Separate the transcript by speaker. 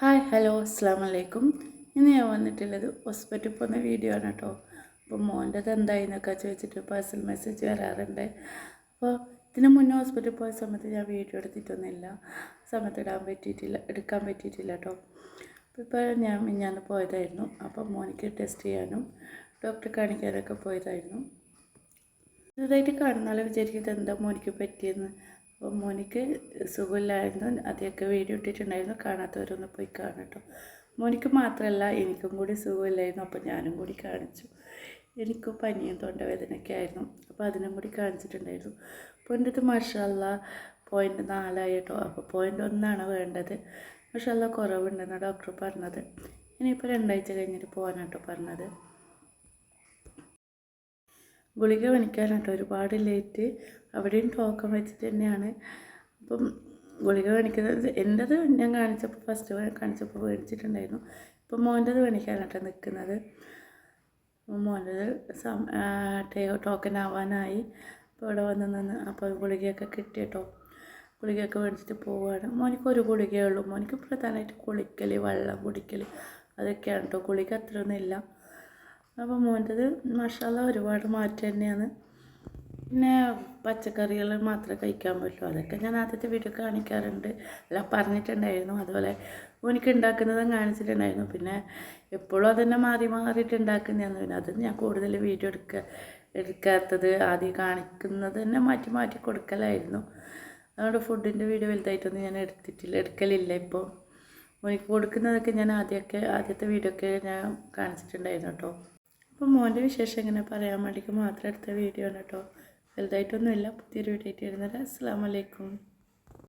Speaker 1: Hi hello അസ്സാം വലൈക്കും ഇന്ന് ഞാൻ വന്നിട്ടുള്ളത് ഹോസ്പിറ്റലിൽ പോകുന്ന വീഡിയോ ആണ് കേട്ടോ അപ്പോൾ മോന്റെത് എന്തായിന്നൊക്കെ ചോദിച്ചിട്ട് പേഴ്സണൽ മെസ്സേജ് വരാറുണ്ട്. അപ്പോൾ ഇതിന് മുന്നേ ഹോസ്പിറ്റലിൽ പോയ സമയത്ത് ഞാൻ വീഡിയോ എടുത്തിട്ടൊന്നുമില്ല. സമയത്ത് ഇടാൻ പറ്റിയിട്ടില്ല എടുക്കാൻ പറ്റിയിട്ടില്ല കേട്ടോ ഇപ്പോൾ ഞാൻ മിഞ്ഞാന്ന് പോയതായിരുന്നു. അപ്പോൾ മോനിക്ക് ടെസ്റ്റ് ചെയ്യാനും ഡോക്ടറെ കാണിക്കാനൊക്കെ പോയതായിരുന്നു. ഇതായിട്ട് കാണുന്നാലും വിചാരിക്കുന്നത് എന്താ മോനിക്ക് പറ്റിയെന്ന്. അപ്പോൾ മോനിക്ക് സുഖമില്ലായിരുന്നു. അതൊക്കെ വീഡിയോ ഇട്ടിട്ടുണ്ടായിരുന്നു. കാണാത്തവരൊന്ന് പോയി കാണട്ടോ മോനിക്ക് മാത്രമല്ല എനിക്കും കൂടി സുഖമില്ലായിരുന്നു. അപ്പോൾ ഞാനും കൂടി കാണിച്ചു. എനിക്കും പനിയും തൊണ്ടവേദനയൊക്കെ ആയിരുന്നു. അപ്പോൾ അതിനും കൂടി കാണിച്ചിട്ടുണ്ടായിരുന്നു. അപ്പോൾ എന്റെ അടുത്ത് മഷാല്ല പോയിന്റ് നാലായി കേട്ടോ അപ്പോൾ പോയിന്റ് ഒന്നാണ് വേണ്ടത്. മഷാല്ല കുറവുണ്ടെന്നാണ് ഡോക്ടർ പറഞ്ഞത്. ഇനിയിപ്പോൾ രണ്ടാഴ്ച കഴിഞ്ഞിട്ട് പോകാനാട്ടോ പറഞ്ഞത്. ഗുളിക പണിക്കാനാട്ടോ ഒരുപാട് ലേറ്റ് അവിടെയും ടോക്കൺ വെച്ചിട്ട് തന്നെയാണ്. അപ്പം ഗുളിക മേടിക്കുന്നത് എന്റെത് ഞാൻ കാണിച്ചപ്പോൾ ഫസ്റ്റ് കാണിച്ചപ്പോൾ മേടിച്ചിട്ടുണ്ടായിരുന്നു. ഇപ്പം മോന്റെത് പണിക്കാനാട്ടോ നിൽക്കുന്നത് മോന്റെത് സം ടോക്കൺ ആവാനായി. അപ്പോൾ ഇവിടെ വന്ന് നിന്ന് അപ്പോൾ ഗുളികയൊക്കെ കിട്ടിയിട്ടോ ഗുളികയൊക്കെ മേടിച്ചിട്ട് പോവുകയാണ് മോനിക്ക് ഒരു ഗുളികയേ ഉള്ളൂ. മോനിക്ക് പ്രധാനമായിട്ട് കുളിക്കൽ വെള്ളം കുടിക്കൽ അതൊക്കെയാണ് കേട്ടോ. ഗുളിക അത്രയൊന്നുമില്ല അപ്പോൾ മോന്റെത് മസാല ഒരുപാട് മാറ്റം തന്നെയാണ്. പിന്നെ പച്ചക്കറികൾ മാത്രമേ കഴിക്കാൻ പറ്റൂ. അതൊക്കെ ഞാൻ ആദ്യത്തെ വീഡിയോ കാണിക്കാറുണ്ട്. എല്ലാം പറഞ്ഞിട്ടുണ്ടായിരുന്നു. അതുപോലെ എനിക്ക് ഉണ്ടാക്കുന്നതും കാണിച്ചിട്ടുണ്ടായിരുന്നു. പിന്നെ എപ്പോഴും അതന്നെ മാറി മാറിയിട്ട് ഉണ്ടാക്കുന്നതാണ് പിന്നെ അത് ഞാൻ കൂടുതൽ വീഡിയോ എടുക്ക എടുക്കാത്തത് ആദ്യം കാണിക്കുന്നത് തന്നെ മാറ്റി മാറ്റി കൊടുക്കലായിരുന്നു. അതുകൊണ്ട് ഫുഡിന്റെ വീഡിയോ വലുതായിട്ടൊന്നും ഞാൻ എടുത്തിട്ടില്ല എടുക്കലില്ല ഇപ്പോൾ മോനിക്ക് കൊടുക്കുന്നതൊക്കെ ഞാൻ ആദ്യമൊക്കെ ആദ്യത്തെ വീഡിയോ ഒക്കെ ഞാൻ കാണിച്ചിട്ടുണ്ടായിരുന്നു കേട്ടോ. അപ്പോൾ മോന്റെ വിശേഷം ഇങ്ങനെ പറയാൻ വേണ്ടിക്ക് മാത്രം എടുത്ത വീഡിയോ ആണ് കേട്ടോ വലുതായിട്ടൊന്നുമില്ല പുതിയൊരു വീഡിയോ ആയിട്ട് വരുന്നത് അസ്സാം വലൈക്കും